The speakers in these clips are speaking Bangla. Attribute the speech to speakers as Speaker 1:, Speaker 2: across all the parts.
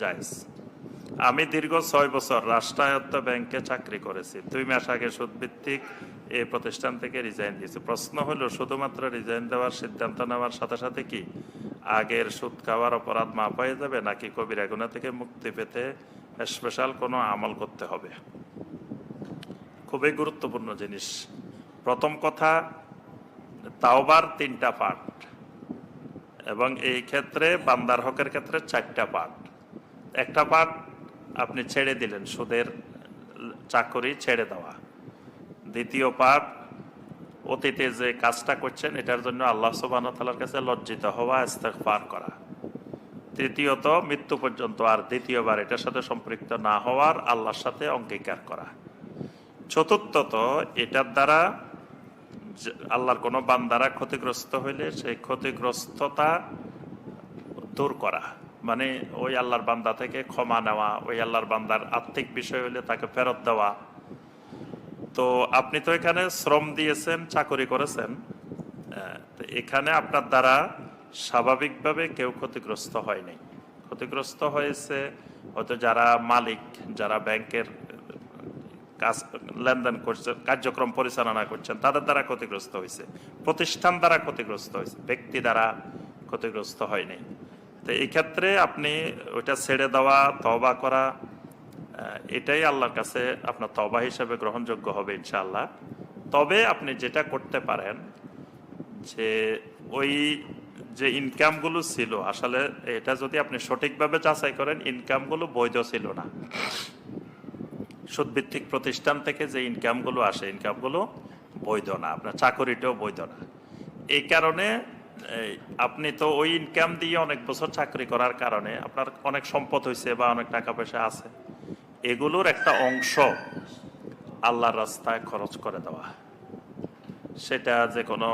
Speaker 1: জায়েজ আমি দীর্ঘ ছয় বছর রাষ্ট্রায়ত্ত ব্যাংকে চাকরি করেছি। দুই মাস আগে সুদভিত্তিক এই প্রতিষ্ঠান থেকে রিজাইন দিয়েছি। প্রশ্ন হলো, শুধুমাত্র রিজাইন দেওয়ার সিদ্ধান্ত নেওয়ার সাথে সাথে কি আগের সুদ খাওয়ার অপরাধ মাপ হয়ে যাবে, নাকি কবিরা গুণা থেকে মুক্তি পেতে স্পেশাল কোনো আমল করতে হবে? খুবই গুরুত্বপূর্ণ জিনিস। প্রথম কথা, তাওবার তিনটা পার্ট এবং এই ক্ষেত্রে বান্দার হকের ক্ষেত্রে চারটা পার্ট একটা পার্ট আপনি ছেড়ে দিলেন, সুদের চাকরি ছেড়ে দেওয়া। দ্বিতীয় পার্ট অতীতে যে কাজটা করছেন, এটার জন্য আল্লাহ সুবাহতালার কাছে লজ্জিত হওয়া পার করা। তৃতীয়ত, মৃত্যু পর্যন্ত আর দ্বিতীয়বার এটার সাথে সম্পৃক্ত না হওয়ার আল্লাহর সাথে অঙ্গীকার করা। চতুর্থত, এটার দ্বারা আল্লাহর কোনো বান্দারা ক্ষতিগ্রস্ত হইলে সেই ক্ষতিগ্রস্ততা দূর করা। মানে ওই আল্লাহর বান্দা থেকে ক্ষমা নেওয়া, ওই আল্লাহর বান্দার আর্থিক বিষয় হলে তাকে ফেরত দেওয়া। তো আপনি তো এখানে শ্রম দিয়েছেন, চাকরি করেছেন। এখানে আপনার দ্বারা স্বাভাবিকভাবে কেউ ক্ষতিগ্রস্ত হয়নি। ক্ষতিগ্রস্ত হয়েছে হয়তো যারা মালিক, যারা ব্যাংকের কাজ, লেনদেন করছেন, কার্যক্রম পরিচালনা করছেন, তাদের দ্বারা ক্ষতিগ্রস্ত হয়েছে। প্রতিষ্ঠান দ্বারা ক্ষতিগ্রস্ত হয়েছে, ব্যক্তি দ্বারা ক্ষতিগ্রস্ত হয়নি। তো এই ক্ষেত্রে আপনি ওইটা ছেড়ে দেওয়া তবা করা এটাই আল্লাহর কাছে আপনার তবা হিসাবে গ্রহণযোগ্য হবে ইনশাআল্লাহ। তবে আপনি যেটা করতে পারেন যে ওই যে ইনকামগুলো ছিল, আসলে এটা যদি আপনি সঠিকভাবে যাচাই করেন, ইনকামগুলো বৈধ ছিল না। সুদভিত্তিক প্রতিষ্ঠান থেকে যে ইনকামগুলো আসে, ইনকামগুলো বৈধ না, আপনার চাকরিটাও বৈধ না। এই কারণে আপনি তো ওই ইনকাম দিয়ে অনেক বছর চাকরি করার কারণে আপনার অনেক সম্পদ হয়েছে বা অনেক টাকা পয়সা আছে। এগুলোর একটা অংশ আল্লাহর রাস্তায় খরচ করে দেওয়া। সেটা যে কোনো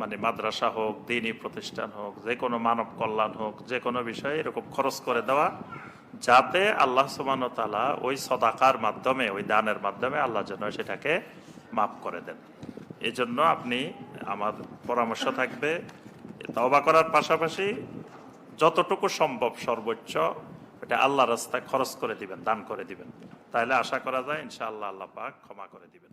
Speaker 1: মানে মাদ্রাসা হোক, দিনী প্রতিষ্ঠান হোক, যে কোনো মানব কল্যাণ হোক, যে কোনো বিষয়ে এরকম খরচ করে দেওয়া, যাতে আল্লাহ সুবান তালা ওই সদাকার মাধ্যমে, ওই দানের মাধ্যমে আল্লাহ যেন সেটাকে মাফ করে দেন। এজন্য আপনি আমার পরামর্শ থাকবে। তবা করার পাশাপাশি যতটুকু সম্ভব সর্বোচ্চ এটা আল্লাহ রাস্তায় খরচ করে দিবেন, দান করে দিবেন। তাহলে আশা করা যায় ইনশাআল্লাহ আল্লাহ পাক ক্ষমা করে দিবেন।